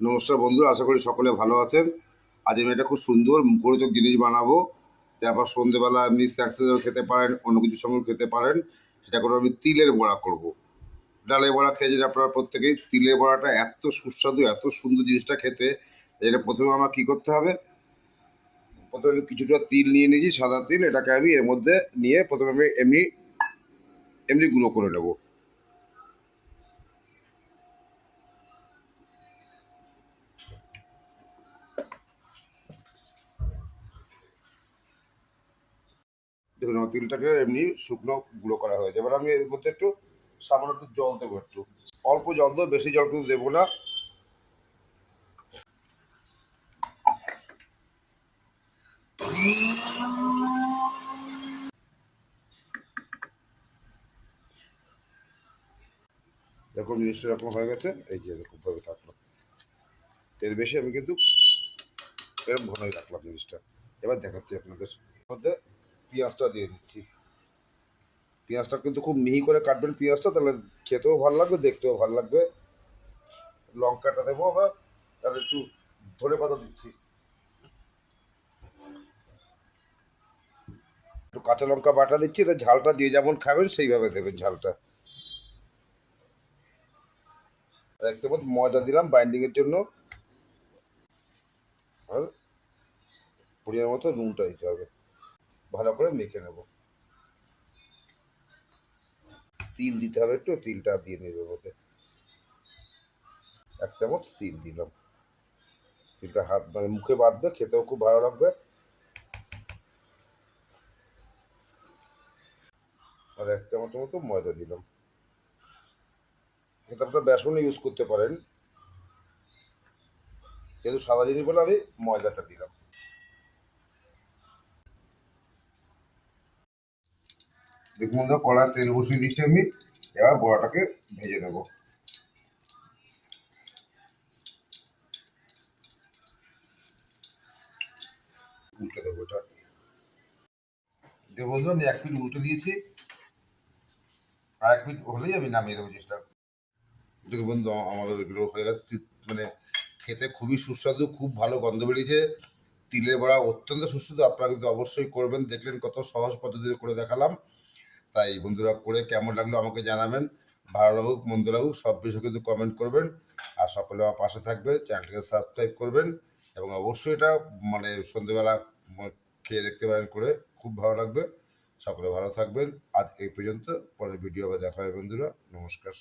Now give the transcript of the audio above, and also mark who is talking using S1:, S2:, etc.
S1: নমস্কার বন্ধুরা, আশা করি সকলে ভালো আছেন। আজ আমি একটা খুব সুন্দর মুখরোচক জিনিস বানাবো। তারপর সন্ধেবেলা এমনি স্ন্যাক্সেও খেতে পারেন, অন্য কিছুর সঙ্গেও খেতে পারেন। সেটা করে আমি তিলের বড়া করব। ডালের বড়া খেয়েছেন আপনারা প্রত্যেকেই তিলের বড়াটা এত সুস্বাদু, এত সুন্দর জিনিসটা খেতে, এটা প্রথমে আমার কী করতে হবে? প্রথমে আমি কিছুটা তিল নিয়ে নিয়েছি, সাদা তিল। এটাকে আমি এর মধ্যে নিয়ে প্রথমে আমি এমনি এমনি গুঁড়ো করে নেব। আমার তিলটাকে এমনি শুকনো গুঁড়ো করা হয়েছে। এবার আমি এর মধ্যে একটু সামান্য একটু জল দেবো একটু। অল্প জল দেবো, বেশি জল কিন্তু দেবো না। দেখুন, জিনিসটা এরকম হয়ে গেছে। এই যে এরকমভাবে থাকল। এর বেশি আমি কিন্তু এরকম ঘনই রাখলাম জিনিসটা। এবার দেখাচ্ছি আপনাদের। মধ্যে পেঁয়াজটা দিয়ে দিচ্ছি। পেঁয়াজটা কিন্তু খুব মিহি করে কাটবেন পেঁয়াজটা, তাহলে খেতেও ভালো লাগবে, দেখতেও ভালো লাগবে। লঙ্কাটা দেবো আবার, তাহলে একটু ধনে পাতা দিচ্ছি। একটু কাঁচা লঙ্কা বাটা দিচ্ছি, এটা ঝালটা দিয়ে যেমন খাবেন, সেইভাবে দেবেন ঝালটা। দেখতে পাচ্ছি ময়দা দিলাম বাইন্ডিংয়ের জন্য। পরিমাণ মতো নুনটা দিতে হবে। ভালো করে মেখে নেব। তিল দিতে হবে একটু, তিলটা দিয়ে নেবে ওতে। এক চামচ তিল দিলাম। তিলটা হাত মানে মুখে বাঁধবে, খেতেও খুব ভালো লাগবে। আর এক চামচ মতো ময়দা দিলাম। এতে আপনার বেসনও ইউজ করতে পারেন। যেহেতু সাদা জিনিস বলে আমি ময়দাটা দিলাম। দেখুন বন্ধুরা কড়ায় তেল বসিয়ে দিয়েছি আমি। এবার বড়াটাকে ভেজে নেব। উল্টে দেবো আমি এক মিনিট উল্টে দিয়েছি। আর এক মিনিট হলেই আমি নামিয়ে দেবো চেষ্টা দেখুন বন্ধু আমার এগুলো হয়ে গেছে। মানে খেতে খুবই সুস্বাদু, খুব ভালো গন্ধ বেরিয়েছে। তিলের বড়া অত্যন্ত সুস্বাদু, আপনারা কিন্তু অবশ্যই করবেন। দেখলেন কত সহজ পদ্ধতিতে করে দেখালাম। তাই বন্ধুরা করে কেমন লাগল আমাকে জানাবেন। ভালো লাগুক মন্দ লাগুক, সব বিষয়ে কিন্তু কমেন্ট করবেন। আর সকলে আমার পাশে থাকবে, চ্যানেলটিকে সাবস্ক্রাইব করবেন। এবং অবশ্যই এটা মানে সন্ধ্যেবেলা খেয়ে দেখতে পারেন করে, খুব ভালো লাগবে। সকলে ভালো থাকবেন। আজ এই পর্যন্ত, পরের ভিডিও আবার দেখা হবে বন্ধুরা। নমস্কার।